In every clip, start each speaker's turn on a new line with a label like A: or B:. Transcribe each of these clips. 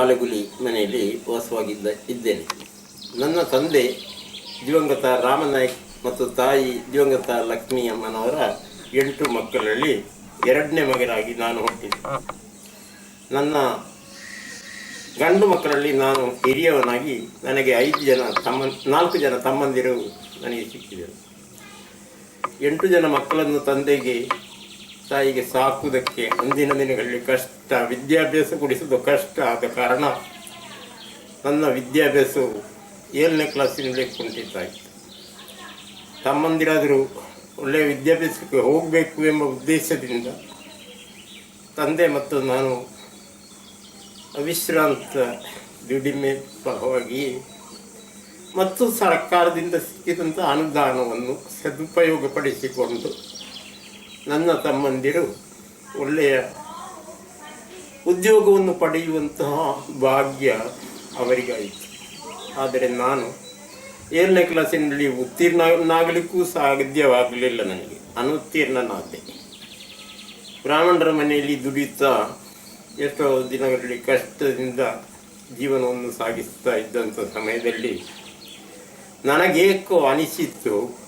A: ಬಾಲಗುಲಿ ಮನೆಯಲ್ಲಿ ವಾಸವಾಗಿದ್ದ ಇದ್ದೇನೆ. ನನ್ನ ತಂದೆ ದಿವಂಗತ ರಾಮನಾಯ್ಕ್ ಮತ್ತು ತಾಯಿ ದಿವಂಗತ ಲಕ್ಷ್ಮೀ ಅಮ್ಮನವರ ಎಂಟು ಮಕ್ಕಳಲ್ಲಿ ಎರಡನೇ ಮಗನಾಗಿ ನಾನು ಹುಟ್ಟಿದ್ದೆ ನನ್ನ ಗಂಡು ಮಕ್ಕಳಲ್ಲಿ ನಾನು ಹಿರಿಯವನಾಗಿ ನನಗೆ ಐದು ಜನ ತಮ್ಮ, ನಾಲ್ಕು ಜನ ತಮ್ಮಂದಿರು ನನಗೆ ಸಿಕ್ಕಿದರು. ಎಂಟು ಜನ ಮಕ್ಕಳನ್ನು ತಂದೆಗೆ ತಾಯಿಗೆ ಸಾಕುವುದಕ್ಕೆ ಅಂದಿನ ದಿನಗಳಲ್ಲಿ ಕಷ್ಟ, ವಿದ್ಯಾಭ್ಯಾಸ ಕೊಡಿಸೋದು ಕಷ್ಟ ಆದ ಕಾರಣ ನನ್ನ ವಿದ್ಯಾಭ್ಯಾಸವು ಏಳನೇ ಕ್ಲಾಸಿನಲ್ಲಿ ಕುಂಠಿತಾಯಿತು ತಮ್ಮಂದಿರಾದರೂ ಒಳ್ಳೆಯ ವಿದ್ಯಾಭ್ಯಾಸಕ್ಕೆ ಹೋಗಬೇಕು ಎಂಬ ಉದ್ದೇಶದಿಂದ ತಂದೆ ಮತ್ತು ನಾನು ಅವಿಶ್ರಾಂತ ದುಡಿಮೆ ಪರವಾಗಿ ಮತ್ತು ಸರ್ಕಾರದಿಂದ ಸಿಕ್ಕಿದಂಥ ಅನುದಾನವನ್ನು ಸದುಪಯೋಗಪಡಿಸಿಕೊಂಡು ನನ್ನ ತಮ್ಮಂದಿರು ಒಳ್ಳೆಯ ಉದ್ಯೋಗವನ್ನು ಪಡೆಯುವಂತಹ ಭಾಗ್ಯ ಅವರಿಗಾಯಿತು. ಆದರೆ ನಾನು ಏಳನೇ ಕ್ಲಾಸಿನಲ್ಲಿ ಉತ್ತೀರ್ಣನಾಗಲಿಕ್ಕೂ ಸಾಧ್ಯವಾಗಲಿಲ್ಲ ನನಗೆ. ಅನುತ್ತೀರ್ಣನಾದೆ. ಬ್ರಾಹ್ಮಣರ ಮನೆಯಲ್ಲಿ ದುಡಿಯುತ್ತಾ ಎಷ್ಟೋ ದಿನಗಳಲ್ಲಿ ಕಷ್ಟದಿಂದ ಜೀವನವನ್ನು ಸಾಗಿಸ್ತಾ ಇದ್ದಂಥ ಸಮಯದಲ್ಲಿ ನನಗೇಕೋ ಅನಿಸಿತ್ತು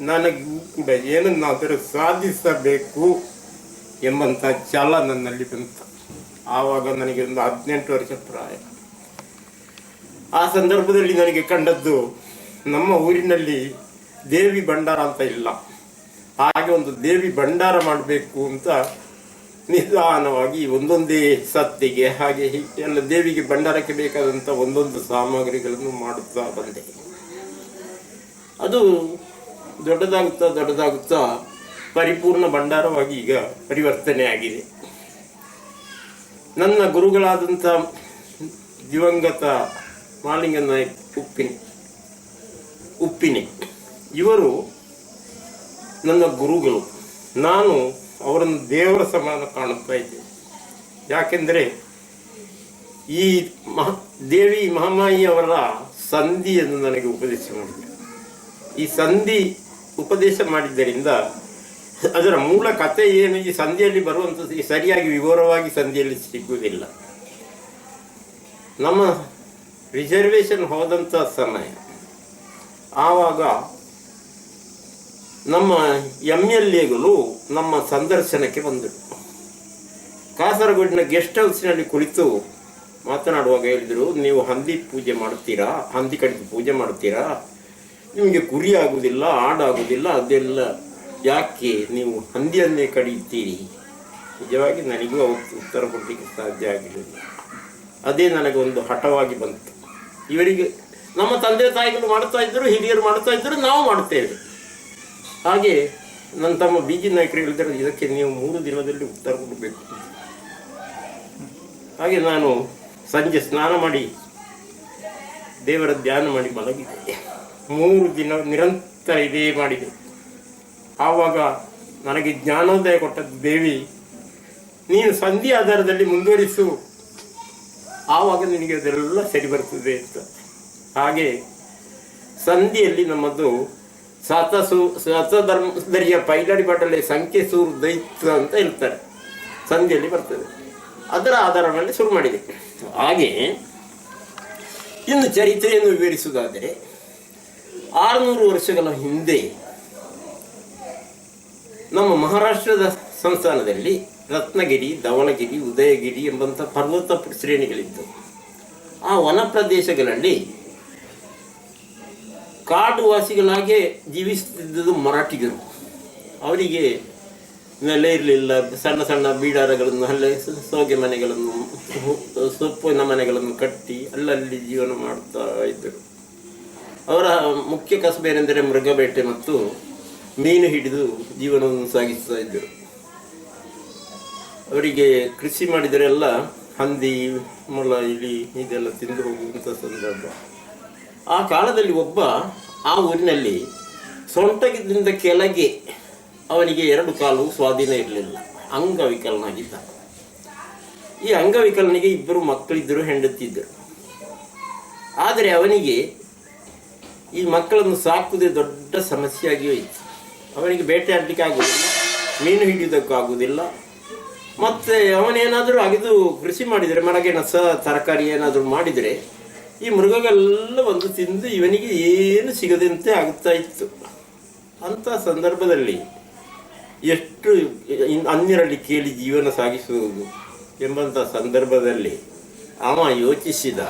A: ನನಗೂ ಏನನ್ನಾದರೂ ಸಾಧಿಸಬೇಕು ಎಂಬಂಥ ಛಲ ನನ್ನಲ್ಲಿ ಬಂತು. ಆವಾಗ ನನಗೆ ಒಂದು ಹದಿನೆಂಟು ವರ್ಷ ಪ್ರಾಯ. ಆ ಸಂದರ್ಭದಲ್ಲಿ ನನಗೆ ಕಂಡದ್ದು, ನಮ್ಮ ಊರಿನಲ್ಲಿ ದೇವಿ ಭಂಡಾರ ಅಂತ ಇಲ್ಲ. ಹಾಗೆ ಒಂದು ದೇವಿ ಭಂಡಾರ ಮಾಡಬೇಕು ಅಂತ ನಿಧಾನವಾಗಿ ಒಂದೊಂದೇ ಸತ್ತಿಗೆ, ಹೀಗೆ ಎಲ್ಲ ದೇವಿಗೆ ಭಂಡಾರಕ್ಕೆ ಬೇಕಾದಂಥ ಒಂದೊಂದು ಸಾಮಗ್ರಿಗಳನ್ನು ಮಾಡುತ್ತಾ ಬಂದೆ. ಅದು ದೊಡ್ಡದಾಗುತ್ತಾ ದೊಡ್ಡದಾಗುತ್ತಾ ಪರಿಪೂರ್ಣ ಭಂಡಾರವಾಗಿ ಈಗ ಪರಿವರ್ತನೆ ಆಗಿದೆ. ನನ್ನ ಗುರುಗಳಾದಂಥ ದಿವಂಗತ ಮಾಲಿಂಗ ನಾಯಕ್ ಉಪ್ಪಿನ, ಉಪ್ಪಿನಿ, ಇವರು ನನ್ನ ಗುರುಗಳು. ನಾನು ಅವರನ್ನು ದೇವರ ಸಮಾನ ಕಾಣುತ್ತಾ ಇದ್ದೇನೆ. ಯಾಕೆಂದರೆ ಈ ಮಹ, ದೇವಿ ಮಹಾಮಾಯಿ ಅವರ ಸಂಧಿಯನ್ನು ನನಗೆ ಉಪದೇಶ ಮಾಡಿದೆ ಈ ಸಂಧಿ ಉಪದೇಶ ಮಾಡಿದ್ದರಿಂದ ಅದರ ಮೂಲ ಕಥೆ ಏನು? ಈ ಸಂಧಿಯಲ್ಲಿ ಬರುವಂಥದ್ದು ಸರಿಯಾಗಿ ವಿವರವಾಗಿ ಸಂಧಿಯಲ್ಲಿ ಸಿಗುವುದಿಲ್ಲ. ನಮ್ಮ ರಿಸರ್ವೇಷನ್ ಹೋದಂಥ ಸಮಯ. ಆವಾಗ ನಮ್ಮ ಎಂ ಎಲ್ ಎಗಳು ನಮ್ಮ ಸಂದರ್ಶನಕ್ಕೆ ಬಂದರು. ಕಾಸರಗೋಡಿನ ಗೆಸ್ಟ್ ಹೌಸ್ನಲ್ಲಿ ಕುಳಿತು ಮಾತನಾಡುವಾಗ ಹೇಳಿದರು, ನೀವು ಹಂದಿ ಪೂಜೆ ಮಾಡುತ್ತೀರಾ? ಹಂದಿ ಕಡಿದು ಪೂಜೆ ಮಾಡ್ತೀರಾ ನಿಮಗೆ ಕುರಿ ಆಗುವುದಿಲ್ಲ ಆಡಾಗುವುದಿಲ್ಲ ಅದೆಲ್ಲ ಯಾಕೆ ನೀವು ಹಂದಿಯನ್ನೇ ಕಡಿಯುತ್ತೀರಿ? ನಿಜವಾಗಿ ನನಗೂ ಅವತ್ತು ಉತ್ತರ ಕೊಡಲಿಕ್ಕೆ ಸಾಧ್ಯ ಆಗಲಿಲ್ಲ ಅದೇ ಒಂದು ಹಠವಾಗಿ ಬಂತು. ಇವರಿಗೆ ನಮ್ಮ ತಂದೆ ತಾಯಿಗಳು ಮಾಡ್ತಾ ಇದ್ದರು, ಹಿರಿಯರು ಮಾಡ್ತಾ ಇದ್ದರು, ನಾವು ಮಾಡ್ತೇವೆ ಹಾಗೆ ನನ್ನ ತಮ್ಮ ಬಿ ಜಿ ನಾಯಕರು ಹೇಳಿದರು ಇದಕ್ಕೆ ನೀವು ಮೂರು ದಿನದಲ್ಲಿ ಉತ್ತರ ಕೊಡಬೇಕು. ಹಾಗೆ ನಾನು ಸಂಜೆ ಸ್ನಾನ ಮಾಡಿ ದೇವರ ಧ್ಯಾನ ಮಾಡಿ ಮಲಗಿದೆ ಮೂರು ದಿನ ನಿರಂತರ ಇದೇ ಮಾಡಿದೆ. ಆವಾಗ ನನಗೆ ಜ್ಞಾನೋದಯ ಕೊಟ್ಟದ್ದು ದೇವಿ, ನೀನು ಸಂಧಿ ಆಧಾರದಲ್ಲಿ ಮುಂದುವರಿಸು. ಆವಾಗ ನಿನಗೆ ಅದೆಲ್ಲ ಸರಿ ಬರ್ತದೆ ಅಂತ. ಹಾಗೆ ಸಂಧಿಯಲ್ಲಿ ನಮ್ಮದು ಸತಸು ಸತಧರ್ಮಧರಿಯ ಪೈಲಾಡಿ ಪಾಟಲ್ಲಿ ಸಂಖ್ಯೆ ಸೂರು ದೈತ್ಯ ಅಂತ ಹೇಳ್ತಾರೆ ಸಂಧಿಯಲ್ಲಿ ಬರ್ತದೆ. ಅದರ ಆಧಾರದಲ್ಲಿ ಶುರು ಮಾಡಿದೆ. ಹಾಗೆ ಇನ್ನು ಚರಿತ್ರೆಯನ್ನು ವಿವರಿಸುವುದಾದರೆ ಆರುನೂರು ವರ್ಷಗಳ ಹಿಂದೆ ನಮ್ಮ ಮಹಾರಾಷ್ಟ್ರದ ಸಂಸ್ಥಾನದಲ್ಲಿ ರತ್ನಗಿರಿ ಧವಳಗಿರಿ ಉದಯಗಿರಿ ಎಂಬಂಥ ಪರ್ವತ ಶ್ರೇಣಿಗಳಿದ್ದವು ಆ ವನ ಪ್ರದೇಶಗಳಲ್ಲಿ ಕಾಡುವಾಸಿಗಳಾಗೆ ಜೀವಿಸುತ್ತಿದ್ದುದು ಮರಾಠಿಗರು. ಅವರಿಗೆ ನೆಲೆ ಇರಲಿಲ್ಲ, ಸಣ್ಣ ಸಣ್ಣ ಬೀಡಾರಗಳನ್ನು ಅಲ್ಲೇ ಸೋಗೆ ಮನೆಗಳನ್ನು, ಸೊಪ್ಪಿನ ಮನೆಗಳನ್ನು ಕಟ್ಟಿ ಅಲ್ಲಲ್ಲಿ ಜೀವನ ಮಾಡ್ತಾ ಇದ್ದರು. ಅವರ ಮುಖ್ಯ ಕಸಬೇನೆಂದರೆ ಮೃಗಬೇಟೆ ಮತ್ತು ಮೀನು ಹಿಡಿದು ಜೀವನವನ್ನು ಸಾಗಿಸ್ತಾ ಇದ್ದರು. ಅವರಿಗೆ ಕೃಷಿ ಮಾಡಿದರೆಲ್ಲ ಹಂದಿ, ಮೊಲ, ಇಲಿ ಇದೆಲ್ಲ ತಿಂದು ಹೋಗುವಂಥ ಸಂದರ್ಭ. ಆ ಕಾಲದಲ್ಲಿ ಒಬ್ಬ ಆ ಊರಿನಲ್ಲಿ ಸೊಂಟದಿಂದ ಕೆಳಗೆ ಅವನಿಗೆ ಎರಡು ಕಾಲು ಸ್ವಾಧೀನ ಇರಲಿಲ್ಲ. ಅಂಗವಿಕಲನಾಗಿದ್ದ. ಈ ಅಂಗವಿಕಲನಿಗೆ ಇಬ್ಬರು ಮಕ್ಕಳಿದ್ದರು ಹೆಂಡತಿದ್ದರು ಆದರೆ ಅವನಿಗೆ ಈ ಮಕ್ಕಳನ್ನು ಸಾಕುವುದೇ ದೊಡ್ಡ ಸಮಸ್ಯೆಯಾಗಿ ಇತ್ತು. ಅವನಿಗೆ ಬೇಟೆ ಆಡಲಿಕ್ಕೆ ಆಗುವುದಿಲ್ಲ, ಮೀನು ಹಿಡಿಯೋದಕ್ಕೂ ಆಗುವುದಿಲ್ಲ. ಮತ್ತು ಅವನೇನಾದರೂ ಅಗಿದು ಕೃಷಿ ಮಾಡಿದರೆ ಮರಗೆಣಸ ತರಕಾರಿ ಏನಾದರೂ ಮಾಡಿದರೆ, ಈ ಮೃಗಗಳೆಲ್ಲ ಒಂದು ತಿಂದು ಇವನಿಗೆ ಏನು ಸಿಗದಂತೆ ಆಗುತ್ತಾ ಇತ್ತು. ಅಂಥ ಸಂದರ್ಭದಲ್ಲಿ ಎಷ್ಟು ಅನ್ಯರಲ್ಲಿ ಕೇಳಿ ಜೀವನ ಸಾಗಿಸುವುದು ಎಂಬಂಥ ಸಂದರ್ಭದಲ್ಲಿ ಅವ ಯೋಚಿಸಿದ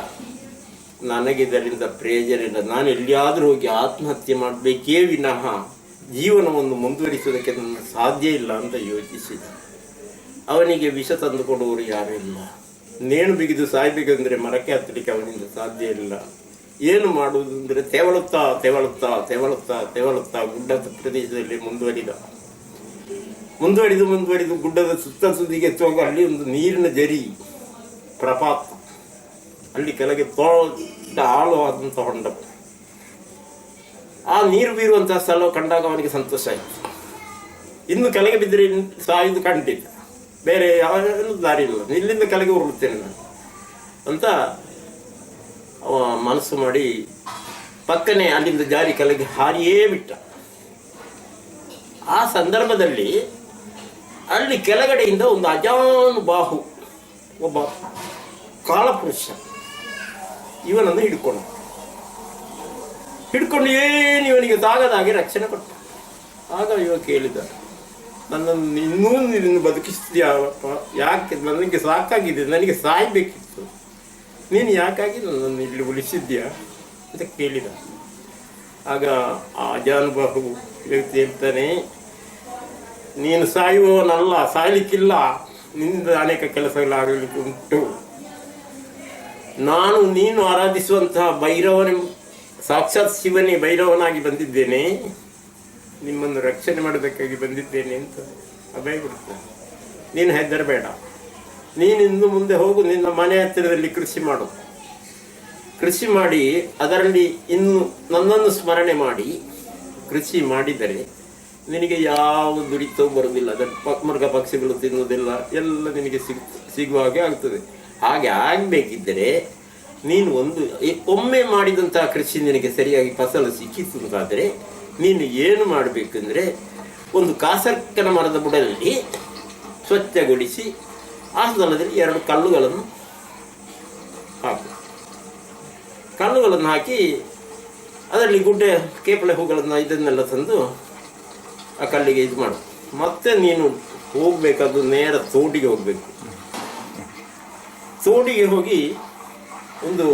A: ನನಗೆ ಇದರಿಂದ ಪ್ರಯೋಜನ ಇಲ್ಲ ನಾನು ಎಲ್ಲಿಯಾದರೂ ಹೋಗಿ ಆತ್ಮಹತ್ಯೆ ಮಾಡಬೇಕೇ ವಿನಃ ಜೀವನವನ್ನು ಮುಂದುವರಿಸುವುದಕ್ಕೆ ನನ್ನ ಸಾಧ್ಯ ಇಲ್ಲ ಅಂತ ಯೋಚಿಸಿದ. ಅವನಿಗೆ ವಿಷ ತಂದು ಕೊಡುವರು ಯಾರೂ ಇಲ್ಲ. ನೇಣು ಬಿಗಿದು ಸಾಯ್ಬೇಕಂದ್ರೆ ಮರಕ್ಕೆ ಹತ್ತಲಿಕ್ಕೆ ಅವನಿಂದ ಸಾಧ್ಯ ಇಲ್ಲ. ಏನು ಮಾಡುವುದು ಅಂದರೆ ತೆವಳುತ್ತಾ ತೆವಳುತ್ತಾ ತೆವಳುತ್ತಾ ತೆವಳುತ್ತಾ ಗುಡ್ಡದ ಪ್ರದೇಶದಲ್ಲಿ ಮುಂದುವರಿದ. ಮುಂದುವರಿದು ಮುಂದುವರಿದು ಗುಡ್ಡದ ಸುತ್ತ ಸುದ್ದಿಗೆ ಎತ್ತುವಾಗ ಅಲ್ಲಿ ಒಂದು ನೀರಿನ ಜರಿ ಪ್ರಪಾತ. ಅಲ್ಲಿ ಕೆಳಗೆ ದೊಡ್ಡ ಆಳವಾದಂಥ ಹೊಂಡ ಆ ನೀರು ಬೀರುವಂತಹ ಸ್ಥಳ ಕಂಡಾಗ ಅವನಿಗೆ ಸಂತೋಷ ಆಯಿತು. ಇನ್ನು ಕೆಳಗೆ ಬಿದ್ದರೆ ಸಾಯಿದು ಕಂಡಿಲ್ಲ. ಬೇರೆ ಯಾವ ದಾರಿ ಇಲ್ಲ. ಇಲ್ಲಿಂದ ಕೆಳಗೆ ಉರುಳುತ್ತೇನೆ ನಾನು ಅಂತ ಅವ ಮನಸ್ಸು ಮಾಡಿ ಪಕ್ಕನೆ ಅಲ್ಲಿಂದ ಜಾರಿ ಕೆಳಗೆ ಹಾರಿಯೇ ಬಿಟ್ಟ. ಆ ಸಂದರ್ಭದಲ್ಲಿ ಅಲ್ಲಿ ಕೆಳಗಡೆಯಿಂದ ಒಂದು ಅಜಾನು ಬಾಹು, ಒಬ್ಬ ಕಾಲಪುರುಷ ಇವನನ್ನು ಹಿಡ್ಕೊಂಡು. ಹಿಡ್ಕೊಂಡು ಏನು ಇವನಿಗೆ ದಾಗದಾಗಿ ರಕ್ಷಣೆ ಕೊಟ್ಟ. ಆಗ ಇವ ಕೇಳಿದ, ನನ್ನನ್ನು ಇನ್ನೂ ನೀನು ಬದುಕಿಸ್ತೀಯಪ್ಪ ಯಾಕೆ? ನನಗೆ ಸಾಕಾಗಿದೆ, ನನಗೆ ಸಾಯ್ಬೇಕಿತ್ತು. ನೀನು ಯಾಕಾಗಿ ನನ್ನನ್ನು ಇಲ್ಲಿ ಉಳಿಸಿದ್ಯಾ ಅಂತ ಕೇಳಿದ. ಆಗ ಆ ಜಾನುಬಾಹು ವ್ಯಕ್ತಿ ಹೇಳ್ತಾನೆ ನೀನು ಸಾಯುವವನಲ್ಲ, ಸಾಯ್ಲಿಕ್ಕಿಲ್ಲ. ನಿಂದ ಅನೇಕ ಕೆಲಸಗಳಾಗಲಿಕ್ಕೆ ಉಂಟು. ನಾನು ನೀನು ಆರಾಧಿಸುವಂತಹ ಭೈರವನ, ಸಾಕ್ಷಾತ್ ಶಿವನೇ ಭೈರವನಾಗಿ ಬಂದಿದ್ದೇನೆ. ನಿಮ್ಮನ್ನು ರಕ್ಷಣೆ ಮಾಡಬೇಕಾಗಿ ಬಂದಿದ್ದೇನೆ ಅಂತ ಅಭಯ ಕೊಡ್ತಾನೆ. ನೀನು ಹೆದರಬೇಡ. ನೀನು ಇನ್ನು ಮುಂದೆ ಹೋಗು, ನಿನ್ನ ಮನೆ ಹತ್ತಿರದಲ್ಲಿ ಕೃಷಿ ಮಾಡು. ಕೃಷಿ ಮಾಡಿ, ಅದರಲ್ಲಿ ಇನ್ನು ನನ್ನನ್ನು ಸ್ಮರಣೆ ಮಾಡಿ, ಕೃಷಿ ಮಾಡಿದರೆ ನಿನಗೆ ಯಾವ ದುಡಿತವೂ ಬರುವುದಿಲ್ಲ. ಅದರ ಪ- ಮೃಗ ಪಕ್ಷಿಗಳು ತಿನ್ನುವುದಿಲ್ಲ. ಎಲ್ಲ ನಿನಗೆ ಸಿಗ್, ಸಿಗುವ ಹಾಗೆ ಆಗ್ತದೆ. ಹಾಗೆ ಆಗಬೇಕಿದ್ದರೆ ನೀನು ಒಂದು ಒಮ್ಮೆ ಮಾಡಿದಂತಹ ಕೃಷಿ ನಿನಗೆ ಸರಿಯಾಗಿ ಫಸಲು ಸಿಕ್ಕಿತು ಅಂತಾದರೆ ನೀನು ಏನು ಮಾಡಬೇಕಂದ್ರೆ ಒಂದು ಕಾಸರ್ಕನ ಮರದ ಬುಡದಲ್ಲಿ ಸ್ವಚ್ಛಗೊಳಿಸಿ ಆ ಸ್ಥಳದಲ್ಲಿ ಎರಡು ಕಲ್ಲುಗಳನ್ನು ಹಾಕು. ಕಲ್ಲುಗಳನ್ನು ಹಾಕಿ ಅದರಲ್ಲಿ ಗುಡ್ಡೆ ಕೇಪಳೆ ಹೂಗಳನ್ನು ಇದನ್ನೆಲ್ಲ ತಂದು ಆ ಕಲ್ಲಿಗೆ ಇದು ಮಾಡು. ಮತ್ತೆ ನೀನು ಹೋಗಬೇಕಾದ್ದು ನೇರ ತೋಡಿಗೆ ಹೋಗ್ಬೇಕು. ತೋಡಿಗೆ ಹೋಗಿ ಒಂದು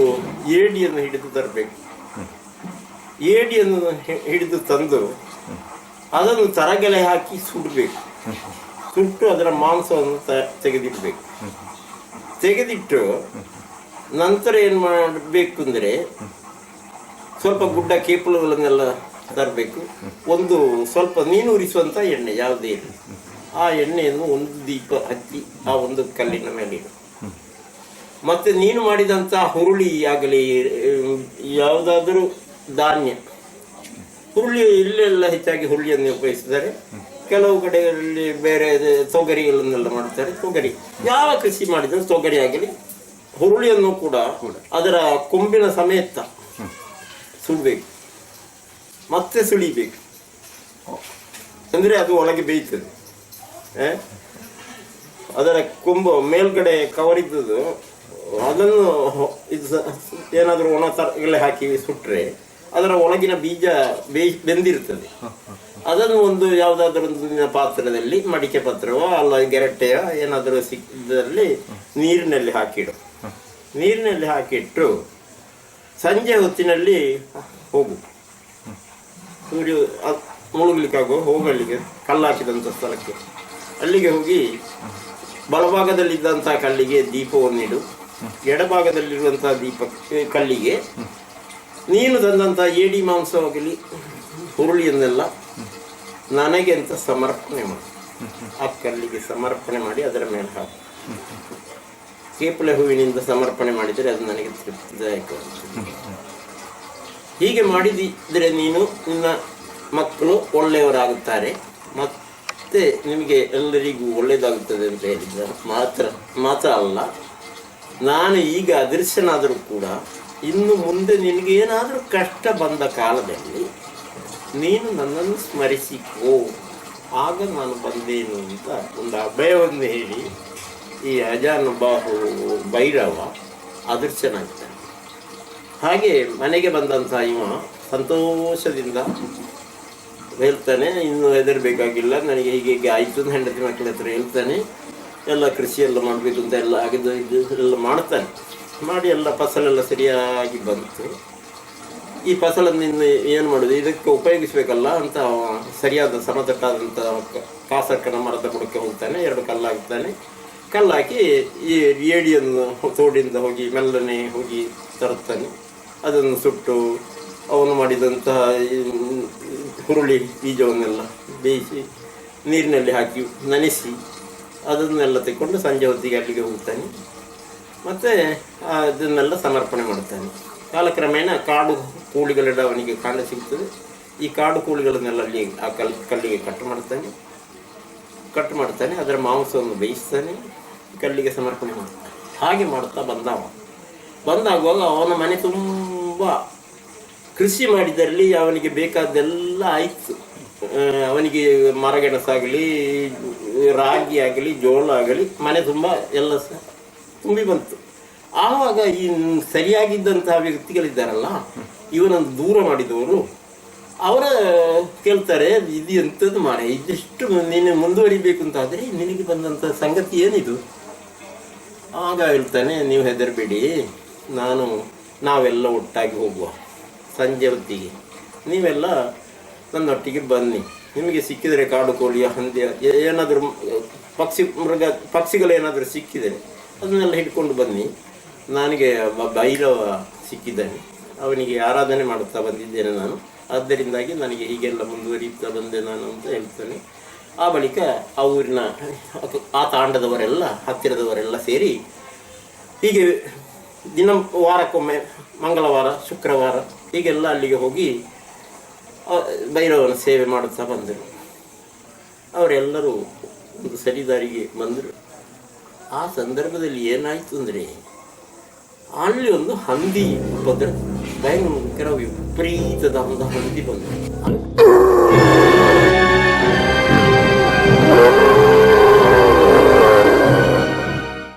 A: ಏಡಿಯನ್ನು ಹಿಡಿದು ತರಬೇಕು. ಏಡಿಯನ್ನು ಹಿಡಿದು ತಂದು ಅದನ್ನು ತರಗೆಲೆ ಹಾಕಿ ಸುಡಬೇಕು. ಸುಟ್ಟು ಅದರ ಮಾಂಸವನ್ನು ತೆಗೆದಿಡಬೇಕು. ತೆಗೆದಿಟ್ಟು ನಂತರ ಏನು ಮಾಡಬೇಕು ಅಂದರೆ ಸ್ವಲ್ಪ ಗುಡ್ಡ ಕೇಪಲುಗಳನ್ನೆಲ್ಲ ತರಬೇಕು. ಒಂದು ಸ್ವಲ್ಪ ನೀನು ಉರಿಸುವಂಥ ಎಣ್ಣೆ, ಯಾವುದೇ ಆ ಎಣ್ಣೆಯನ್ನು ಒಂದು ದೀಪ ಹಚ್ಚಿ ಆ ಒಂದು ಕಲ್ಲಿನ ಮೇಲೆ ಇಡು. ಮತ್ತೆ ನೀನು ಮಾಡಿದಂಥ ಹುರುಳಿ ಆಗಲಿ ಯಾವುದಾದರೂ ಧಾನ್ಯ. ಹುರುಳಿ ಇಲ್ಲೆಲ್ಲ ಹೆಚ್ಚಾಗಿ ಹುರುಳಿಯನ್ನು ಉಪಯೋಗಿಸಿದ್ದಾರೆ ಕೆಲವು ಕಡೆಗಳಲ್ಲಿ ಬೇರೆ ತೊಗರಿಗಳನ್ನೆಲ್ಲ ಮಾಡ್ತಾರೆ. ತೊಗರಿ. ಯಾವ ಕೃಷಿ ಮಾಡಿದ್ರು ತೊಗರಿ ಆಗಲಿ, ಹುರುಳಿಯನ್ನು ಕೂಡ ಅದರ ಕೊಂಬಿನ ಸಮೇತ ಸುಡಬೇಕು. ಮತ್ತೆ ಸುಳಿಬೇಕು. ಅಂದ್ರೆ ಅದು ಒಳಗೆ ಬೇಯ್ತದೆ? ಅದರ ಕೊಂಬು ಮೇಲ್ಗಡೆ ಕವರ್ ಇದ್ದದ್ದು ಅದನ್ನು ಇದು ಏನಾದರೂ ಒಣ ತರಗೆಲೆ ಹಾಕಿ ಸುಟ್ರೆ ಅದರ ಒಳಗಿನ ಬೀಜ ಬೇಯ್ ಬೆಂದಿರ್ತದೆ ಅದನ್ನು ಒಂದು ಯಾವುದಾದ್ರೂ ಒಂದು ದಿನ ಪಾತ್ರದಲ್ಲಿ ಮಡಿಕೆ ಪಾತ್ರವೋ ಅಲ್ಲ ಗೆರಟೆಯ ಏನಾದರೂ ಸಿಕ್ಕಿದಲ್ಲಿ ನೀರಿನಲ್ಲಿ ಹಾಕಿಡು. ನೀರಿನಲ್ಲಿ ಹಾಕಿಟ್ಟು ಸಂಜೆ ಹೊತ್ತಿನಲ್ಲಿ ಹೋಗು. ಸೂರ್ಯ ಮುಳುಗ್ಲಿಕ್ಕಾಗೋ ಹೋಗಲಿಕ್ಕೆ ಕಲ್ಲಾಕಿದಂಥ ಸ್ಥಳಕ್ಕೆ. ಅಲ್ಲಿಗೆ ಹೋಗಿ ಬಲಭಾಗದಲ್ಲಿದ್ದಂಥ ಕಲ್ಲಿಗೆ ದೀಪವನ್ನಿಡು. ಎಡಭಾಗದಲ್ಲಿರುವಂತಹ ದೀಪ ಕಲ್ಲಿಗೆ. ನೀನು ತಂದಂಥ ಏಡಿ ಮಾಂಸವಾಗಲಿ ಹುರುಳಿಯನ್ನೆಲ್ಲ ನನಗೆ ಅಂತ ಸಮರ್ಪಣೆ ಮಾಡು. ಆ ಕಲ್ಲಿಗೆ ಸಮರ್ಪಣೆ ಮಾಡಿ ಅದರ ಮೇಲೆ ಹಾಕು. ಕೇಪಲೆ ಹೂವಿನಿಂದ ಸಮರ್ಪಣೆ ಮಾಡಿದರೆ ಅದು ನನಗೆ ತೃಪ್ತಿದಾಯಕ. ಹೀಗೆ ಮಾಡಿದಿದ್ರೆ ನೀನು ನಿನ್ನ ಮಕ್ಕಳು ಒಳ್ಳೆಯವರಾಗುತ್ತಾರೆ. ಮತ್ತೆ ನಿಮಗೆ ಎಲ್ಲರಿಗೂ ಒಳ್ಳೆಯದಾಗುತ್ತದೆ ಅಂತ ಹೇಳಿದ ಮಾತ್ರ ಮಾತ್ರ ಅಲ್ಲ. ನಾನು ಈಗ ಅದೃಶ್ಯನಾದರೂ ಕೂಡ ಇನ್ನು ಮುಂದೆ ನಿನಗೇನಾದರೂ ಕಷ್ಟ ಬಂದ ಕಾಲದಲ್ಲಿ ನೀನು ನನ್ನನ್ನು ಸ್ಮರಿಸಿಕೋ. ಆಗ ನಾನು ಬಂದೇನು ಅಂತ ಒಂದು ಅಭಯವನ್ನು ಹೇಳಿ ಈ ಅಜಾನು ಬಾಹು ಭೈರವ ಅದೃಶ್ಯನಾಗ್ತಾನೆ. ಹಾಗೆ ಮನೆಗೆ ಬಂದಂಥ ಇವ ಸಂತೋಷದಿಂದ ಹೇಳ್ತಾನೆ, ಇನ್ನು ಹೆದರಬೇಕಾಗಿಲ್ಲ, ನನಗೆ ಹೀಗೆ ಹೀಗೆ ಆಯಿತು ಹೆಂಡತಿ ಮಕ್ಕಳ ಹತ್ರ ಹೇಳ್ತಾನೆ. ಎಲ್ಲ ಕೃಷಿ ಎಲ್ಲ ಮಾಡಬೇಕು ಅಂತ ಎಲ್ಲ ಆಗಿದ್ದು, ಇದು ಎಲ್ಲ ಮಾಡ್ತಾನೆ ಮಾಡಿ ಎಲ್ಲ ಫಸಲೆಲ್ಲ ಸರಿಯಾಗಿ ಬಂತು. ಈ ಫಸಲನ್ನು ಇನ್ನು ಏನು ಮಾಡೋದು? ಇದಕ್ಕೆ ಉಪಯೋಗಿಸ್ಬೇಕಲ್ಲ ಅಂತ ಸರಿಯಾದ ಸಮತಟ್ಟಾದಂಥ ಕಾಸಕ್ಕನ ಮರದ ಬುಡಕ್ಕೆ ಹೋಗ್ತಾನೆ, ಎರಡು ಕಲ್ಲಾಗ್ತಾನೆ ಕಲ್ಲಾಕಿ ಈ ಏಡಿಯನ್ನು ತೋಡಿಂದ ಹೋಗಿ ಮೆಲ್ಲನೆ ಹೋಗಿ ತರುತ್ತಾನೆ. ಅದನ್ನು ಸುಟ್ಟು ಅವನು ಮಾಡಿದಂತಹ ಹುರುಳಿ ಬೀಜವನ್ನೆಲ್ಲ ಬೇಯಿಸಿ ನೀರಿನಲ್ಲಿ ಹಾಕಿ ನೆನೆಸಿ ಅದನ್ನೆಲ್ಲ ತೆಕ್ಕೊಂಡು ಸಂಜೆ ಹೊತ್ತಿಗೆ ಅಲ್ಲಿಗೆ ಹೋಗ್ತಾನೆ. ಮತ್ತು ಅದನ್ನೆಲ್ಲ ಸಮರ್ಪಣೆ ಮಾಡ್ತಾನೆ. ಕಾಲಕ್ರಮೇಣ ಕಾಡು ಕೋಳಿಗಳೆಲ್ಲ ಅವನಿಗೆ ಕಾಣ ಸಿಗ್ತದೆ. ಈ ಕಾಡು ಕೋಳಿಗಳನ್ನೆಲ್ಲ ಅಲ್ಲಿ ಆ ಕಲ್, ಕಲ್ಲಿಗೆ ಕಟ್ ಮಾಡ್ತಾನೆ. ಕಟ್ ಮಾಡ್ತಾನೆ, ಅದರ ಮಾಂಸವನ್ನು ಬೇಯಿಸ್ತಾನೆ, ಕಲ್ಲಿಗೆ ಸಮರ್ಪಣೆ ಮಾಡ್ತಾನೆ. ಹಾಗೆ ಮಾಡ್ತಾ ಬಂದವ. ಬಂದಾಗುವಾಗ ಅವನ ಮನೆ ತುಂಬ ಕೃಷಿ ಮಾಡಿದಲ್ಲಿ ಅವನಿಗೆ ಬೇಕಾದ್ದೆಲ್ಲ ಆಯಿತು. ಅವನಿಗೆ ಮರಗೆಣಸಾಗಲಿ ರಾಗಿ ಆಗಲಿ ಜೋಳ ಆಗಲಿ ಮನೆ ತುಂಬ ಎಲ್ಲ ಸಹ ತುಂಬಿ ಬಂತು. ಆವಾಗ ಈ ಸರಿಯಾಗಿದ್ದಂತಹ ವ್ಯಕ್ತಿಗಳಿದ್ದಾರಲ್ಲ, ಇವನನ್ನು ದೂರ ಮಾಡಿದವರು, ಅವರ ಕೇಳ್ತಾರೆ, ಇದು ಎಂಥದ್ದು ಮಾಡಿ ಇದಿಷ್ಟು ನೀನು ಮುಂದುವರಿಬೇಕು ಅಂತ ಆದರೆ ನಿನಗೆ ಬಂದಂಥ ಸಂಗತಿ ಏನಿದು? ಆಗ ಹೇಳ್ತಾನೆ, ನೀವು ಹೆದರಬೇಡಿ, ನಾನು ನಾವೆಲ್ಲ ಒಟ್ಟಾಗಿ ಹೋಗುವ. ಸಂಜೆ ಹೊತ್ತಿಗೆ. ನೀವೆಲ್ಲ ನನ್ನೊಟ್ಟಿಗೆ ಬನ್ನಿ. ನಿಮಗೆ ಸಿಕ್ಕಿದರೆ ಕಾಡು ಕೋಳಿಯ ಹಂದಿಯ ಏನಾದರೂ ಪಕ್ಷಿ, ಮೃಗ, ಪಕ್ಷಿಗಳೇನಾದರೂ ಸಿಕ್ಕಿದರೆ ಅದನ್ನೆಲ್ಲ ಹಿಡ್ಕೊಂಡು ಬನ್ನಿ. ನನಗೆ ಒಬ್ಬ ಭೈರವ ಸಿಕ್ಕಿದ್ದಾನೆ. ಅವನಿಗೆ ಆರಾಧನೆ ಮಾಡುತ್ತಾ ಬಂದಿದ್ದೇನೆ ನಾನು. ಆದ್ದರಿಂದಾಗಿ ನನಗೆ ಹೀಗೆಲ್ಲ ಮುಂದುವರಿಯುತ್ತಾ ಬಂದೆ ನಾನು ಅಂತ ಹೇಳ್ತೇನೆ. ಆ ಬಳಿಕ ಆ ಊರಿನ, ಆ ತಾಂಡದವರೆಲ್ಲ, ಹತ್ತಿರದವರೆಲ್ಲ ಸೇರಿ ಹೀಗೆ ದಿನ, ವಾರಕ್ಕೊಮ್ಮೆ, ಮಂಗಳವಾರ, ಶುಕ್ರವಾರ ಹೀಗೆಲ್ಲ ಅಲ್ಲಿಗೆ ಹೋಗಿ ಆ ಭೈರವನ ಸೇವೆ ಮಾಡುತ್ತಾ ಬಂದರು. ಅವರೆಲ್ಲರೂ ಒಂದು ಸರಿದಾರಿಗೆ ಬಂದರು. ಆ ಸಂದರ್ಭದಲ್ಲಿ ಏನಾಯಿತು ಅಂದರೆ, ಅಲ್ಲಿ ಒಂದು ಹಂದಿ ಉಪದ್ರ ಭಯಂಕರ ವಿಪರೀತದ ಒಂದು ಹಂದಿ ಬಂತು.